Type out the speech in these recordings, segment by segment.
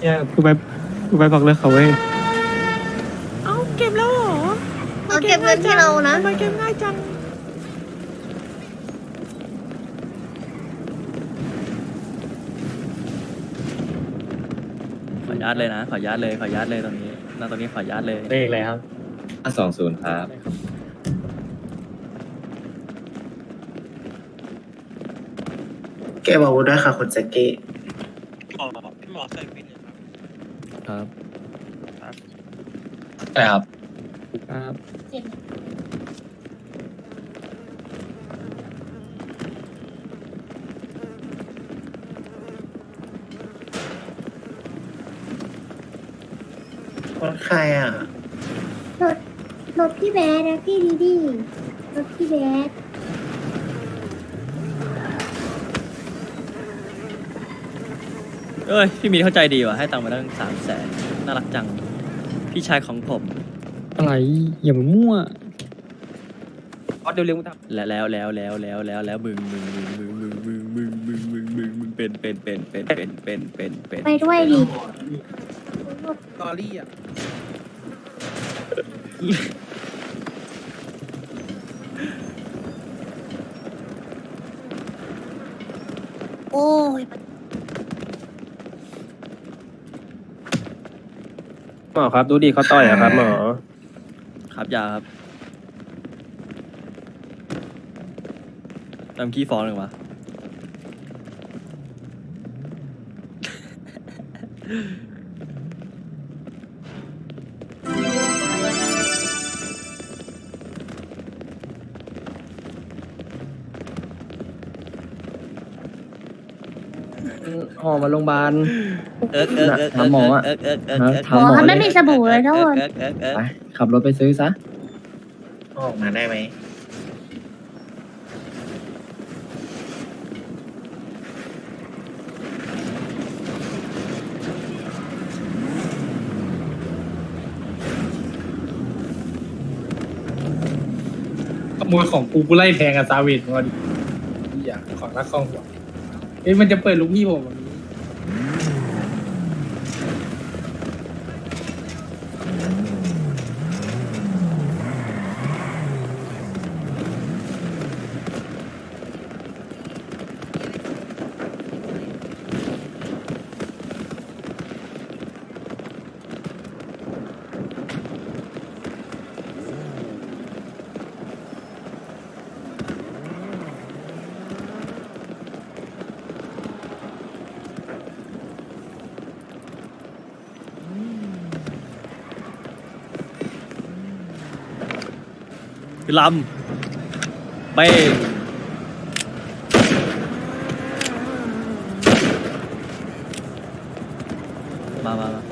เนี่ยกูไปกูไปบอกเลิกเขาเว้ยเอ้าเก็บแล้วเหรอเอาเก็บเงินที่เรานะ ทำไมเก็บง่ายจังขออนุญาตเลยนะ ขออนุญาตเลยขออนุญาตเลยตรงนี้หน้าตรงนี้ขออนุญาตเลยเลขอะไรครับห้าสองศูนย์ครับ เก็บอาวุธด้วยค่ะคุณแจ็คกี้ หมอพี่หมอใส่วินเลย ครับครับใช่ครับครับรถใครอะ รถรถพี่แบดนะพี่ดีดีรถพี่แบด เอ้ยพี่มีเข้าใจดีว่ะให้ตังค์มาตั้งสามแสนน่ารักจัง พี่ชายของผม อะไรอย่ามามั่วออสเดี๋ยวเร็วมึงทำแล้วแล้วแล้วแล้วแล้วแล้วแล้วมึงมึงมึงมึงมึงมึงมึงมึงมึงมึงมึงเป็นเป็นเป็นเป็นเป็นเป็นเป็นเป็นไปด้วยดิตอรี่อะ โอ้ย ห มอครับ ดูดิเขาต่อยอะครับหมอครับยาครับตำขี้ฟองหรือวะ ห่อมาโรงพยาบาลเอิร์กเอิร์กเอิร์กถามหมออะเอิร์กเอิร์กเอิร์กเอิร์กถามหมอเขาไม่มีสบู่เลยทุกคน เอิร์กเอิร์กเอิร์กไปขับรถไปซื้อซะ ออกมาได้ไหมขโมยของกูกูไล่แทงกับซาเวตมาดิอย่าของรักของหัว เอ้ยมันจะเปิดลูกพี่ผม คือลำเปมามามา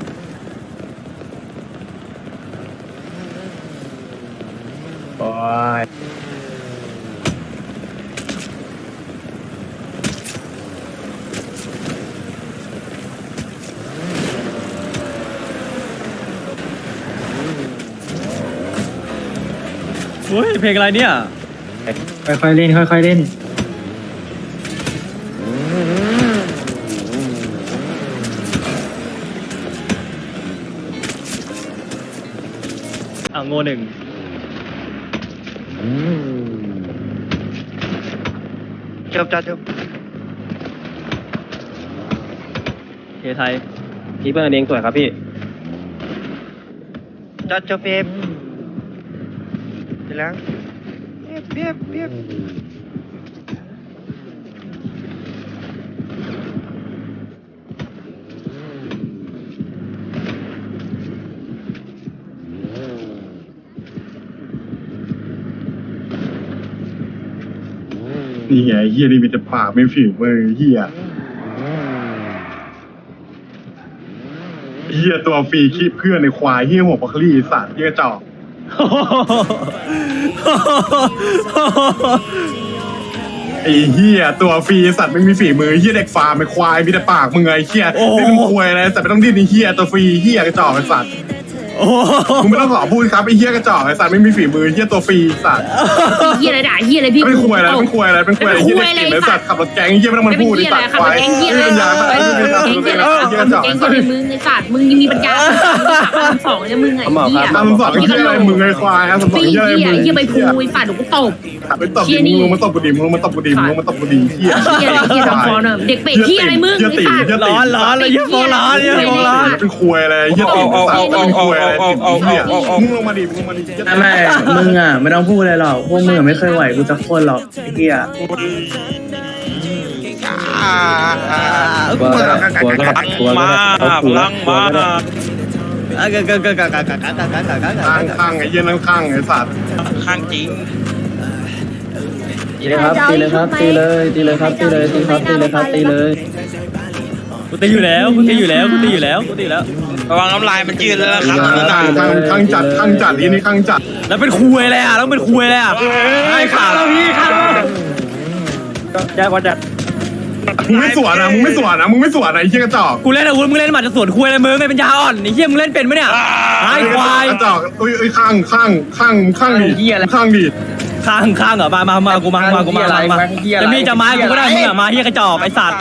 โอ้ย เฮ้ยเพลงอะไรเนี่ยค่อยๆเล่นค่อยๆเล่นอะโง่หนึ่งจบจบจบเฮไทย พี่เปิ้ลเองสวยครับพี่จอดจบเฟ ปแล้วเบียบเบียบเบียบนี่ไงเฮียนี่มีแต่ปากไม่ฝีมือเฮียเฮียตัวฟรีคีบเพื่อนในควายเฮียหัวปักลี่สัตว์เฮียจอก ไอ้เฮียตัวฟรีสัตว์ไม่มีฝีมือเฮียเด็กฟาร์มไอ้ควายมีแต่ปากมึงไงเฮียโอ้โหเล่นควยอะไรแต่ไม่ต้องดิ้นไอ้เฮียตัวฟรีเฮียกระจอกไอ้สัตว์ โอ้โหมึงไม่ต้องขอพูดครับไอ้เฮียกระจอกไอ้สัตว์ไม่มีฝีมือเฮียตัวฟรีสัตว์เฮียอะไรด่าเฮียอะไรพี่เป็นควยอะไรเป็นควยอะไรเป็นควยอะไรเฮียเด็กเก่งไอ้สัตว์ขับรถแก๊งเฮียไม่ต้องมาพูดไอ้สัตว์ควายขับรถแก๊งเหี้ยอะไรปัญญาไม่ได้ไอ้สัตว์ขับรถแก๊งเหี้ยอะไรเฮียเอามึงเก่งคนในมึงไอ้สัตว์มึงยังมีปัญญาสามสองเนี่ยมึงไอ้เหี้ยทำสอนเฮียอะไรมึงไอ้ควายทำสอนปีเฮียอะไรเหี้ยมึงเหี้ยไปพูไอ้สัตว์เดี๋ยวกูตบไปตบดิมึงลงมาตบกูดิมึงลงมาตบกูดิมึงลงมาตบกูดิเฮียเหี้ยอะไรเหี้ยทำฟอนอะเด็กเป็ดเหี้ยอะไรมึงไอ้สัตว์ร้อนร้อนเลยเหี้ยโฟร้อนเหี้ยโฟร้อนเป็นควยอะไรเฮียตีเป็นสัตว์เอาเอาเอาออามึงลงมาดิมึงลงมาดิจะนั่มึงอะไม่ต้องพูดอะไรหรอกพวกมึงอไม่เคยไหวกูจะคนหรอกไอ้เหี้ยกลัวก็ได้กลัวก็ได้กลัวก็ได้เอากูละกลัวก็ได้ข้างข้างไอ้เย็นข้างไอ้สัตว์ข้างจริงตีเลยครับตีเลยครับตีเลยตีเลยครับตีเลยตีครับตีเลยครับตีเลย กูตีอยู่แล้วกูตีอยู่แล้วกูตีอยู่แล้วกูตีอยู่แล้ว ระวังน้ำลายมันยืดแล้วนะครับข้างข้างข้างจัดข้างจัดที่นี่ข้างจัดแล้วเป็นคุยเลยอะแล้วเป็นคุยเลยอะไอ้ขาแล้วพี่ขาแย่พอจัดมึงไม่สวนนะมึงไม่สวนนะมึงไม่สวนนะไอ้เฮียกระจอกกูเล่นอาวุธมึงเล่นหมัดจะสวนคุยอะไรมึงไอ้ปัญญาอ่อนไอ้เหี้ยมึงเล่นเป็นไหมเนี่ยไอ้ควายกระจอกเอ้ยเอ้ยข้างข้างข้างข้างดิข้างดิข้างข้างเหรอมามามากูมามากูมามามาจะมีจะมากูก็ได้มึงอะมาเหี้ยกระจอกไอ้สัตว์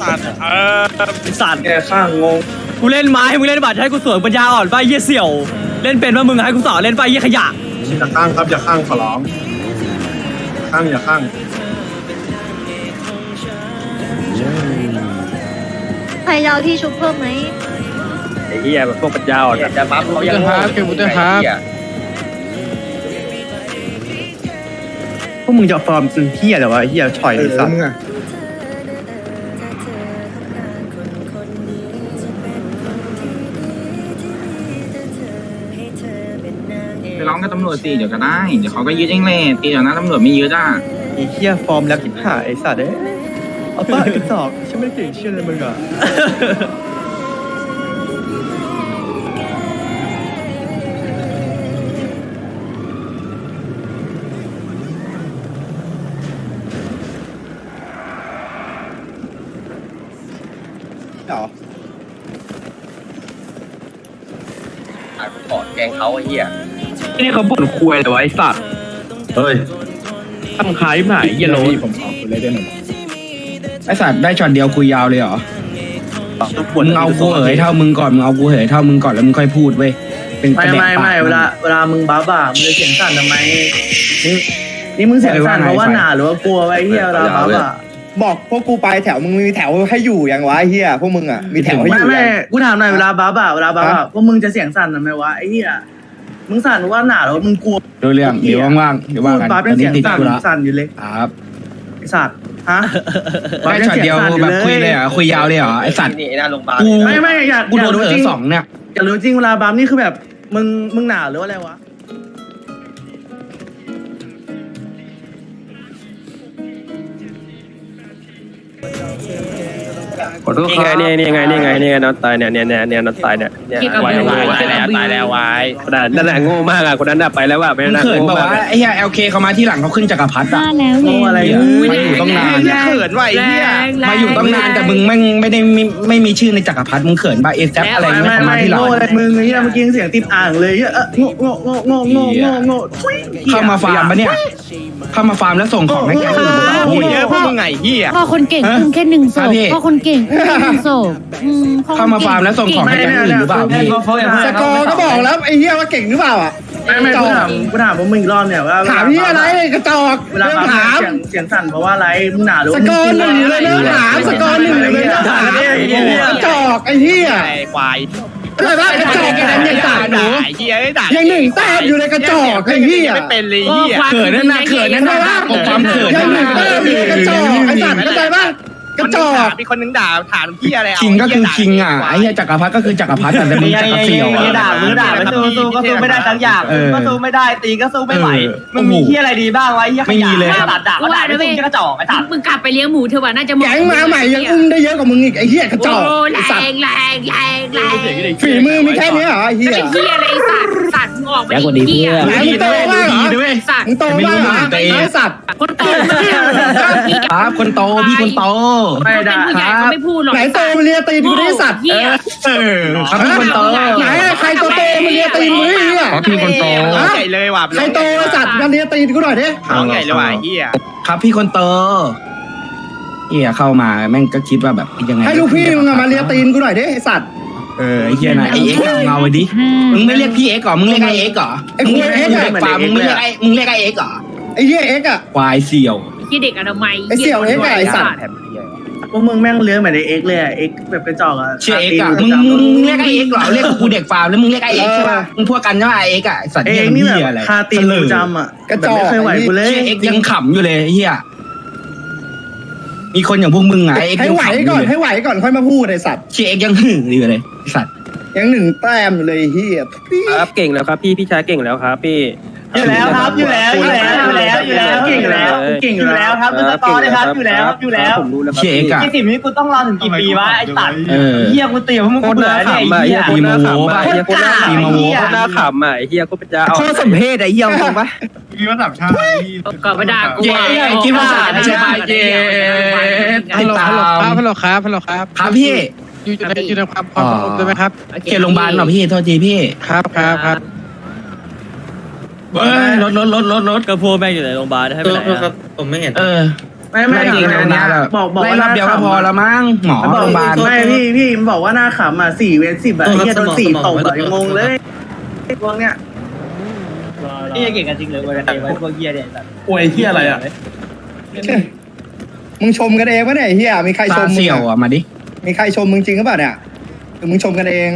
สาทเออไอ้สัตว์แกข้างงงกูเล่นไม้มึงเล่นบัตรให้กูสวนปัญญาอ่อนไปเหี้ยเสี่ยว เล่นเป็นว่ามึงให้กูสอนเล่นไปเหี้ยขยะอย่าข้างครับอย่าข้างขอร้องข้างอย่าข้างใครจะเอาที่ชุบเพิ่มไหมไอ้เหี้ยแบบพวกปัญญาอ่อนจะบัฟเขายังครับเก็บบุตรครับพวกมึงจะฟอร์มเป็นเหี้ยเหรอวะเหี้ยฉ่อยเลยสัตว์ำรวจสิเดี๋ยวก็ได้ เดี๋ยวเขาก็ยึดเองแหละตีเดี๋ยวนะตำรวจไม่ยึดอะไอ้เหี้ยฟอร์มแล้วทิพหายไอ้สัตว์เอ้ยเอาป้ากระจอกฉันไม่เก่งเชื่อเลยมึงอะขอแกงเขาไอ้เฮีย นี่เขาบ่นคุยเลยวะไอ้สัตว์เฮ้ยทำขายหายเหี้ยโลผมขอคุณเลยได้หนึ่งไอ้สัตว์ได้ช็อตเดียวคุยยาวเลยเหรอมึงเอากูเอ๋ยเท่ามึงก่อนมึงเอากูเอ๋ยเท่ามึงก่อนแล้วมึงค่อยพูดเว้ยเป็นกระไม่เด็นไม่ปากไม่เวลาเวลามึงบ้าบ่ามึงจะเสียงสั่นทำไมมึงนี่มึงเสียงสั่นเพราะว่าหนาหรือว่ากลัวไว้เฮียเวลาบ้าบ่าบอกพวกกูไปแถวมึงมีแถวให้อยู่ยังวะเฮียพวกมึงอะมีแถวให้อไม่ยู่ไม่ยังกูถามหน่อยเวลาบ้าบ่าเวลาบ้าบ่าพวกมึงจะเสียงสั่นทำไมวะไอ้เฮีย มึงสั่นเพราะว่าหนาหรือว่ามึงกลัวดูเรื่องเดี๋ยวว่างๆเดี๋ยวพูว่าดกันบ้าตเป็อนนเสีนี้ยงติดสั่นกูละสั่นอยู่เลยครับไอ้สัตว์ฮะได้ช็อตเดียวแบบคุยเลยเหรอคุยยาวเลยเหรอไอ้สัตว์นี่หน้าโรงพยาบาลกูไม่ไม่อยากกูอโดยากนรู้เอจริองสองเนี่ย อยากรู้จริงเวลาบ้านี่คือแบบมึงมึงหนาหรือว่าอะไรวะ นี่ไงนี่นี่ไงนี่ไงนี่ไงนอนตายเนี่ยเนี่ยเนี่ยเนี่ยนอนตายเนี่ยเนี่ยเกี่ยวกับวายมึงวายตายแล้วตายแล้ววายนั่นแหละโง่มากอะคนนั้นน่ะไปแล้วว่ะไม่มึงน่าเขินโง่บอกมากว่าไอ้เหี้ยเอลเคเขามาที่หลังเขาขึ้นจักรพรรดิอะโง่อะไรเออุ้อยมาอยู่ต้องนาน เขินว่ะไอ้เหี้ย มาอยู่ต้องนานแต่มึงไม่ไม่ได้ไม่ไม่มีชื่อในจักรพรรดิมึงเขินป่ะเอฟแอะไรไม่เงี้ยไม่เขามาไม่ที่หลังโง่อะไรมึงไอ้เหี้ยเมื่อกี้เสียงติดอ่างเลยเหี้ยเออโง่โง่โง่โง่โง่โง่โง่ทุยเข้ามาฟาร์มปะเนี่ยเข้ามาฟาร์มแล้วส่งของให้แกอื่นหรือเปล่าโอ้พี่เยอะพวกมึงไงเหี้ยพ่อคนเก่งอุ้มแค่หนึ่งศครัพบพี่พ่อคนเก่งอุ้มแค่หนึ่งศพอืมพ่อคนก่งเข้ามาฟาร์มแล้วส่งของให้แกอื่นหรือเปล่าพี่สกอร์ก็บอกแล้วไอ้เหี้ยว่าเก่งหรือเปล่าอะไม่ไม่กูถามกูถามพวกมึงอีกรอบเนี่ยว่าถามพี่อะไรกระจอกเวลาถามเสียงสั่นเพราะว่าอะไรมึงหนาหรือสกอร์หนึ่งเลยนะถามสกอร์หนึ่งเลยนะกระจอกไอ้เหี้ยควายอะไรวะกระจอกไอ้ยังด่าหนูเฮียไอ้ด่ายังหนึ่งแต้มอยู่ในกระจอกไอ้เหี้ยไม่เป็นเลยโอ้เฮียควายเขินนั่นนะเขินนั่นนะของความเขินยังหนึ่งแต้มอยู่ในกระจอกไอ้สัตว์เข้าใจปะ กระจอกมีคนนึงด่าถามพี่อะไรคิงก็คือคิงอะไอ้เหี้ยจักรพรรดิก็คือจักรพรรดิแต่มึงจักรเสี่ยวมึงอะ ด่ามึงด่าไปสู้สู้ก็สู้ไม่ได้ทั้งอย่างเออก็สู้ไม่ได้ตีก็สู้ไม่ไหวเออมึงมีที่อะไรดีบ้างวะไอ้เหี้ยไม่มีเลยด่าด่าก็ด่าไม่สู้กระจอกไอ้สัตว์มึงกลับไปเลี้ยงหมูเถอะว่ะน่าจะเหะแก๊งมาใหม่ยังอุ้มได้เยอะกว่ามึงอีกไอ้เหี้ยกระจอกโอ้แรไอ้สัตว์งแรงแรงแรงฝีมือมีแค่นี้เหรอไอ้เหี้ยไอ้เหี้ยอะไรไอ้สัตว์ สัตว์มึงออกไปดิเหี้ยไหนมึงโตมากเหรอสัตว์มึงโตมากเหรอไอ้สัตว์คนโตมากครับคนโตพี่คนโตไม่ได้ผู้ใหญ่เขาไม่พูดหรอกไหนโตมาเลียตีนกูได้สัตว์เหี้ยเออครับพี่คนโตไหนใครโตโตมาเลียตีนกูได้เหี้ยครับพี่คนโตใหญ่เลยว่ะใครโตสัตว์มาเลียตีนกูหน่อยดิน้องใหญ่เลยว่ะเฮียครับพี่คนโตเฮียเข้ามาแม่งก็คิดว่าแบบยังไงให้ลูกพี่มึงอะมาเลียตีนกูหน่อยดิไอ้สัตว์ เออไอ้เฮียนะไอเอ็กซ์เงาไปดิมึงไม่เรียกพี่เอ็กซ์หรอมึงเรียกไอเอ็กซ์เหรอไอ้คุยเอ็กซ์มึงอะเรียกฟาร์มมึงเรียกไอมึงเรียกไอเอ็กซ์เหรอไอ้เหี้ยเอ็กซ์อะควายเสี่ยวที่เด็กอนามัยไอ้เสี่ยวเอ็กซ์อะไอ้สัตว์พวกมึงแม่งเลี้ยงเหมือนไอเอ็กเลยอะเอ็กแบบกระจอกอะชื่อเอ็กซ์อะมึงมึงมึงเรียกไอเอ็กซ์เหรอเรียกกูเด็กฟาร์มแล้วมึงเรียกไอเอ็กซ์ใช่ป่ะมึงพวกกันใช่ป่ะไอเอ็กซ์อะไอ้สัตว์เอ็เฮียกนี่เฮีแบบยอะไรคาตีนกูจำอะกระแบจบอกไม่เคยไหวกูเลยชื่อเอ็กซ์ยังขำอยู่เลยเฮีย มีคนอย่างพวกมึงอะไอเอ็กซ์ให้ยังไหวขำอยู่ก่อนเลยให้ไหวก่อนค่อยมาพูดไอ้สัตว์ชื่อเอ็กซ์ยังหึ่งอยู่เลยไอ้สัตว์ยังหนึ่งแต้มอยู่เลยไอ้เหี้ยพี่ครับเก่งแล้วครับพี่พี่ชายเก่งแล้วครับพี่ อยู่แล้วครับอยู่แล้วอยู่แล้วอยู่แล้วอยู่แล้วเก่งอยู่แล้วเก่งอยู่แล้วครับดูสกอร์เลยครับอยู่แล้วอยู่แล้วผมรู้แล้วครับชื่อเอ็กซ์อะยี่สิบนี้กูต้องรอถึงกี่ปีวะไอ้ตัดเออเฮียกูเตี๋ยวมึงโคกูตรเบื่น่าอเนี่ยขำอะไอ้เฮีเฮียยโคตรน่าขำอะเฮียโคตรน่าโคตรกล้าโคตรน่าขำอะเฮียโคตรเป็นเจ้าข้อสมเพศไอ้เหี้ยตรงปะมีว่าสามชาติก็ไม่ด่ากูเย้กินภาษาไม่ใช่ไปเย้ฮัลโหลฮัลโหลครับฮัลโหลครับฮัลโหลครับครับพี่อยู่ในอยู่ในความความสงบได้ไหมครับเขตโรงพยาบาลเหรอพี่โทษทีพี่ครับครับครับ เอ้ยรถรถรถรถรถก็พวกแม่งอยู่ในโรงพยาบาลให้ไปไหนอะเออ ไม่ไม่จริงจริงนะนะแบบบอกบอกไล่ว่ารอบเดียวก็พอแล้วมั้งหมอบอกโรงพยาบาล ไม่พี่พี่มันบอกว่าหน้าขำอะสี่เวทสิบอะไอ้เฮียโดนสี่ตบอะยังงงเลยพวกเนี้ยนี่เก่งกันจริงเลยวันนี้พวกเฮียเนี่ยอวยเหี้ยอะไรอะมึงชมกันเองปะเนี่ยไอ้เหี้ยมีใครชตามมึงเสี่ยวอะอะ มาดิ มีใครชมมึงจริงหรือเปล่าเนี่ยหรือมึงชมกันเอง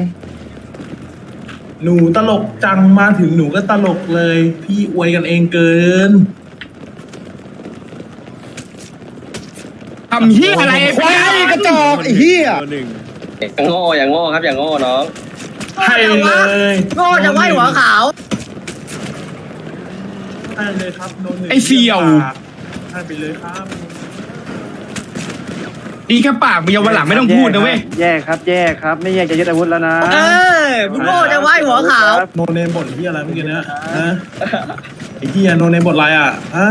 หนูตลกจังมาถึงหนูก็ตลกเลย พี่อวยกันเองเกินทำเหี้ยอะไรควายกระจอกไอ้เหี้ยตัวหนึ่งโง่อย่างโง่ครับอย่างโง่น้องให้เลยโง่จะไหวหัวขาวให้เลยครับโดนหนึ่งไอ้เสี่ยวให้ไปเลยครับ ดีแค่ปากมึงยังวันหลังไม่ต้องพูดนะเว้ยแยกครับแยกครับ ไม่แยกจะยึดอาวุธแล้วนะเออมึงโง่จะไหวหัวขาวโนเนมบทที่อะไรเมื่อกี้เนะฮะไอ้เฮียโนเนมบทอะไรอะฮะ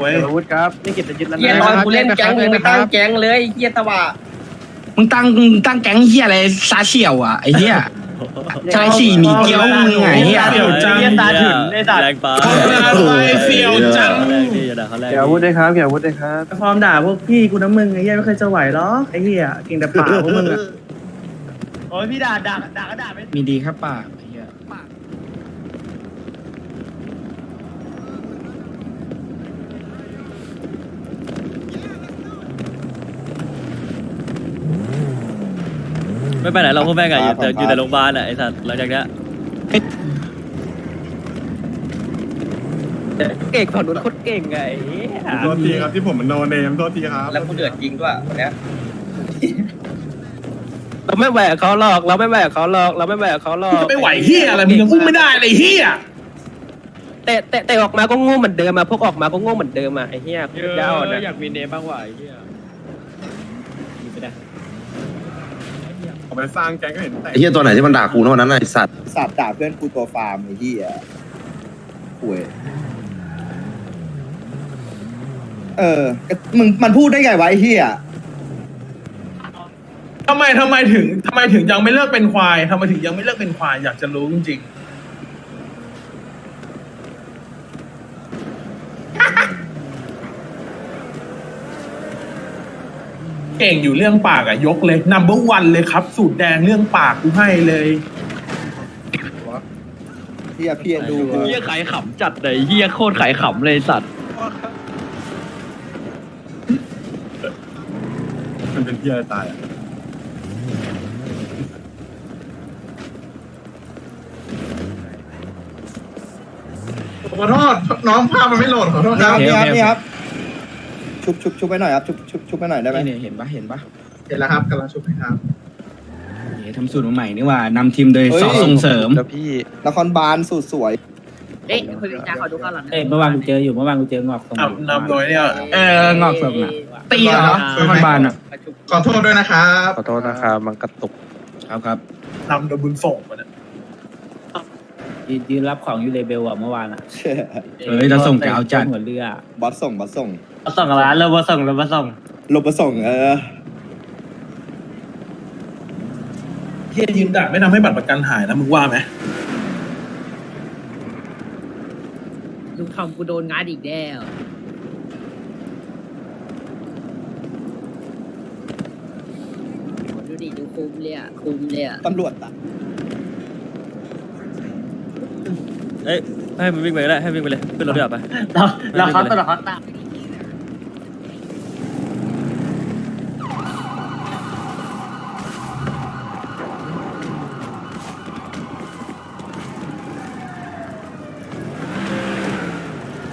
หวยอาวุธครับนี่เก็บจะยึดแล้วเฮียนะตอนกูเล่นแก๊งมึงไม่ตั้งแก๊งเลยเฮียตะวะมึงตั้งมึงตั้งแก๊งเหี้ยอะไรซาเสี่ยวอะไอ้เหี้ยชายสี่หมีเกี้ยวมึงไงเหี้ยเสี่ยวจังตาถึงแรงไปเสี่ยวจังแรง ดีอย่าด่าเขาแรงเก็บอาวุธด้วยครับเก็บอาวุธด้วยครับพร้อมด่าพวกพี่กูนะมึงไอ้เฮียไม่เคยจะไหวหรอกไอ้เฮียเก่งแต่ปากพวกมึงอะโอ้ยพี่ด่าด่าด่าก็ด่าไม่มีดีแค่ปากไอ้เหี้ยไม่ไปไหนเราพวกแม่งอะอยู่แต่อยู่แต่โรงพยาบาลอะไอ้สัตว์หลังจากเนี้ย เก่งฝั่งนู้นโคตรเก่งไงโทษทีครับที่ผมมันโนเนมโทษทีครับแล้วกูเดือดจริงด้วยวันเนี้ยเราไม่แหวกเขาหรอกเราไม่แหวกเขาหรอกเราไม่แหวกเขาหรอกไม่ไหวเฮียอะไรมึงยังอุ้มไม่ได้เลยเฮียเตะเตะเตะออกมาก็โง่เหมือนเดิมมาพวกออกมาก็โง่เหมือนเดิมอะไอ้เหี้ยโคตรยาวนะอยากมีเนมบ้างว่ะไอ้เหี้ยมีไปได้เอาไปสร้างแก๊งก็เห็นแต่ไอ้เฮียตัวไหนที่มันด่ากูนะวันนั้นไอ้สัตว์สัตว์ด่าเพื่อนกูตัวฟาร์มไอ้เหี้ยป่วย เออก็มึงมันพูดได้ไงวะไอ้เหี้ยทำไมทำไมถึงทำไมถึงยังไม่เลิกเป็นควายทำไมถึงยังไม่เลิกเป็นควายอยากจะรู้จริงๆ เก่งอยู่เรื่องปากอะยกเลย number one เลยครับ สูตรแดงเรื่องปากกูให้เลย เหี้ยพี่ดูกูเหี้ยขายขำจัดเลยเหี้ยโคตรขายขำเลยสัตว์ เป็นเฮียอะไรตายอะขอโทษน้องภาพมันไม่โหลดขอโทษนี่คครัรับบนี่ครับนี่ครับ ชุบชุบชุบไปหน่อยครับ ชุบชุบชุบไปหน่อยได้ไหมนี่เนี่ยเห็นปะเห็นปะเห็นแล้วครับกำลังชุบให้ครับเฮ้ยทำสูตรมาใหม่นี่ว่านำทีมโดยสอส่งเสริมนครบาลสูตรสวย เอ๊ะคุณจ้าขอดูข้างหลังเอ้ยเมื่อวานกูเจออยู่เมื่อวานกูเจองอกตรงอะนำโดยเนี่ย เอองอกเสริมอะตีเหรอ นครบาลอะ ขอโทษด้วยนะครับขอโทษนะครับมันกระตุกครับครับนำโดยบุญส่งมาเนี่ยยืนรับของอยู่เลเบลอะเมื่อวานอะเฮ้ยจะส่งจะเอาจัดหัวเรือบอสส่งบอสส่งมาส่งร้านเรามาส่งเรามาส่งลบมาส่งเออเฮียยืนด่าไม่ทำให้บัตรประกันหายนะมึงว่าไหมลุงทอมกูโดนงานอีกแล้ว ดิดู คุ้มเลยอะคุ้มเลยอะตำรวจอะเอ้ยให้มันวิ่งไปก็ได้ให้วิ่งไปเลยขึ้นรถดีกว่าไป เราเราเขาตลอดเขาตาม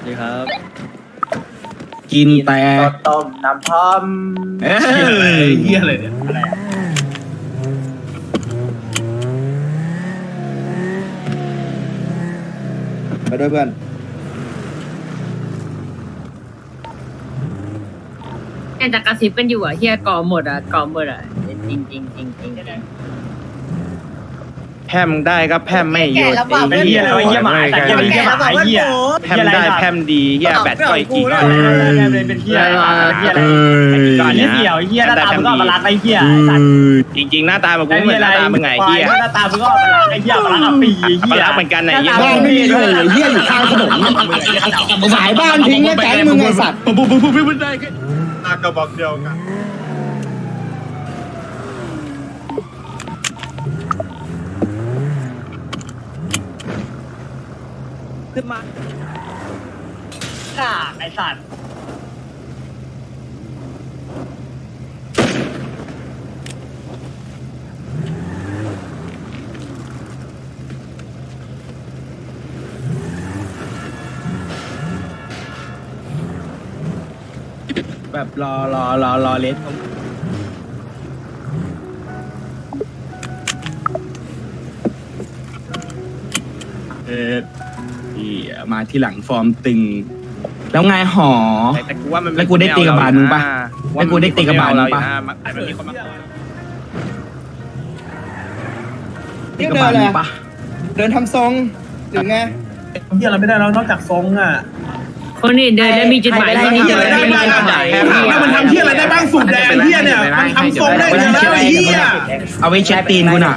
ดีครับกินแต่ต้มน้ำพร้อมเอ้ยเฮียอะไรเนี่ย ด้วยเพื่อนแต่จะกระซิบกันอยู่อะเฮียก่อหมดอะก่อหมดอะจริงจริงจริงจริง แพมได้ก็แพมไม่หยุดไอ้เหี้ยไอ้เหี้ยหมาไอ้เหี้ยไอ้เหี้ยหมาไอ้เหี้ยแพมได้แพมดีเฮียแบตก็อีกกี่ก้อนเป็นเหี้ยอะไรเหี้ยอะไรก่อนนี้เหี้ยไอ้เหี้ยหน้าตามึงก็มาลักไอ้เหี้ยสัตว์จริงๆหน้าตามันกูไอ้เหมืเหี้อยนหอะไรน้าตามึงไงเฮียหน้าตามึงก็มาลักไอ้เหี้ยมาลักอะปีเหี้ยมาลักเหมือนกันไหนเหี้ยบ้านไม่มีเลยเฮียอยู่ข้างถนนสายบ้านทิ้งแล้วแก๊งมึงไงสัตว์ปุ๊บปุ๊บปุ๊บปุ๊บปุ๊บได้ก็อะกระบอกเดียวกัน ขึ้นมาไอ้สัตว์แบบรอรอรอรอเลสเอ็ดที่ มาที่หลังฟอร์มตึง แล้วไงหอ แต่กูว่ามันแล้วกูได้ตีกับบาลมึงปะแล้วกูได้ตีกับบาลมึงปะมันมีคนมาเดินอะไรปะเดินทำทรงหรือไงเฮียเราไม่ได้แล้วนอกจากทรงอะ คนอื่นเดินแล้วมีจุดหมายที่นี่เฮียอะไรได้บ้างอะถามว่ามันทำเฮียอะไรได้บ้างสูตรแดงเฮียเนี่ยมันทำทรงได้เลยนะไอ้เฮียเอาไว้เช็ดตีนกูน่ะ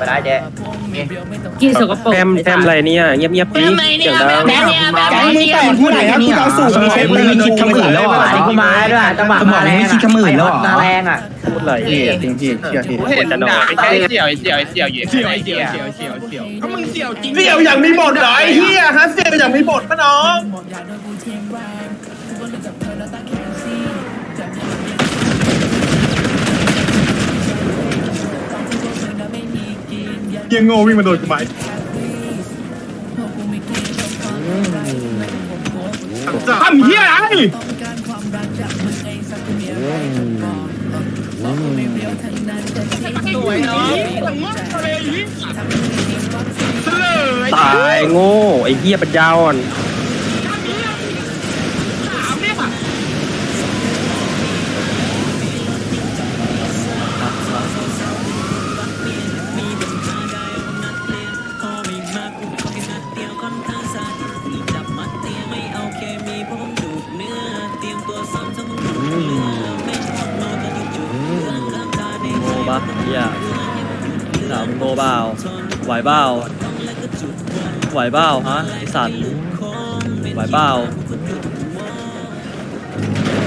กี่สกปรกแทมแทมอะไรเนี่ยเงียบเงียบๆปีเสียงดังแก๊งมึงแต่งผู้ไหนครับกูเอาสูตรมาเช็ดมึตีงไม่คิดคำอื่นแล้วเหรอกูมาด้วยจังหวะสมองมึงไม่คิดคำอื่นแล้วเหรอแรงอะพูดอะไรจริงจริงเชื่อทีเห็นด่าไปแค่เสี่ยวเสี่ยวเสี่ยวอยู่เสี่ยวไอ้เสี่เสี่ยยววเสี่ยวเสี่ยวเสี่ยวก็มึงเสี่ยวจริงเสี่ยวอย่างมีบทเหรอไอ้เฮียฮะเสี่ยวอย่างมีบทปะน้อง เกียงโง่วิ่งมาโดนกูไหมทำเฮียอะไรตายโง่ไอ้เหี้ยปัญญาอ่อน เปล่าไหวเปล่าฮะไอสัตว์ไหวเปล่า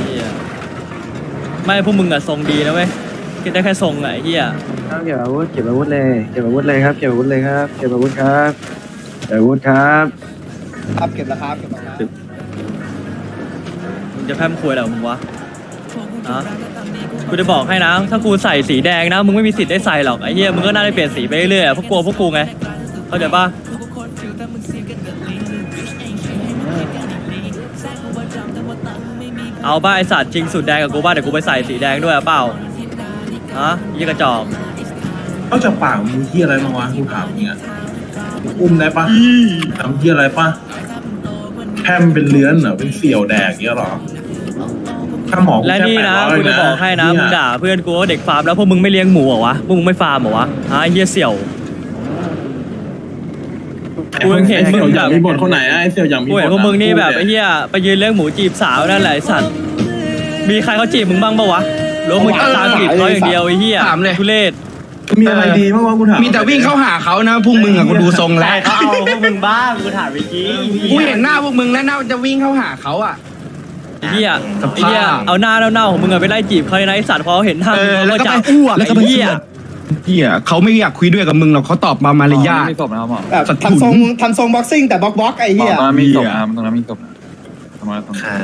เฮียไม่พวกมึงอะทรงดีนะเว้ยคิดได้แค่ทรงอะไอ้เฮียเก็บอาวุธเก็บอาวุธเลยเก็บอาวุธเลยครับเก็บอาวุธเลยครับเก็บอาวุธครับเก็บอาวุธครับครับเก็บราคาเก็บราคามึงจะแพร่มควยอะไรของมึงวะฮะ กูจะบอกให้นะ ถ้ากูใส่สีแดงนะ มึงไม่มีสิทธิ์ได้ใส่หรอกไอ้เหี้ยมึงก็น่าได้เปลี่ยนสีไปเรื่อยๆอะพวกกลัวพวกกูไงเข้าใจปะเอาบ้าไอสัตว์จริงสุดแดงกับกูบ้าเดี๋ยวกูไปใส่สีแดงด้วยอะเปล่าฮะยี่กระจอกเขาจะปากมึงเฮียอะไรมาวะกูถามเงี้ยอุ้มได้ปะทำเฮียอะไรปะแพมเป็นเลื้อนเหรอเป็นเสี่ยวแดกเงี้ยหรอ ถ้าหมอและนี่นะกูจะบอกให้นะมึงด่าเพื่อนกูว่าเด็กฟาร์มแล้วพวกมึงไม่เลี้ยงหมูเหรอวะพวกมึงไม่ฟาร์มเหรอวะฮะไอ้เหี้ยเสี่ยว กูยังเห็นมึงอยากมีบทคนไหนไอ้เสี่ยวอย่างมีบกูทเห็นพวกมึงนี่แบบไอ้เหี้ยไปยืนเลี้ยงหมูจีบสาวนั่นแหละไอ้สัตว์มีใครเขาจีบมึงบ้างปะวะหรือว่ามึงตามจีบเขาอย่างเดียวไอ้เหี้ยถามเลย ทุเรศมีอะไรดีบ้างวะกูถามมีแต่วิ่งเข้าหาเขานะพวกมึงอะกูดูทรงแล้วเขาเอาพวกมึงบ้างกูถามไปกี้กูเห็นหน้าพวกมึงแล้วน่าจะวิ่งเข้าหาเขาอะ ไอ้เหี้ยสภาพ ไอ้เหี้ยเอาหน้าเน่าๆของมึงอะไปไล่จีบเขาเลยนะไอ้สัตว์พอเขาเห็นหน้าเอมึงอเขาแล้วก็ก็จะไปอ้วกไอ้เหี้ยเฮียเขาไม่อยากคุยด้วยกับมึงหรอกเขาตอบมามารยาท ไม่จบนะครับหมอแบบทำทรงทำทรงบ็อกซิ่งแต่บ็อกบ็อกไอ้เหี้ยตรงนั้นมีจบนะครับตรงนั้นมีจบทำไมตรงค่ะ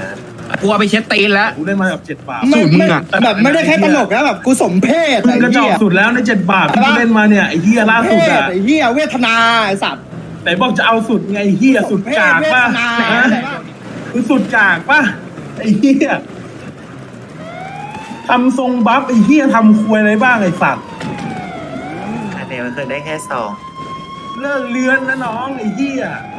กลัวไปเช็ดตีนแล้ว กูได้มาแบบเจ็ดบาทไม่สูตรมึงไม่อะ แบบไม่ได้แค่ตลกนะแบบกูสมเพศมึงไอ้กระจอเหี้กย สุดแล้วในเจ็ดบาทที่กูเล่นมาเนี่ยไอ้เฮียล่าเพสุดศอะไอ้เหี้ยเวทนาไอ้สัตว์ไหนบอกจะเอาสุดไงไอ้เฮียสุดเพศกากเวป่ะทนาฮะอะไรวะคือสุดกากป่ะ ไอ้เฮียทำทรงบัฟไอ้เฮียทำควยอะไรบ้างไอ้สัตว์คะแนนมันเคยได้แค่สอง เลิกเลือนนะน้องไอ้เฮียเอ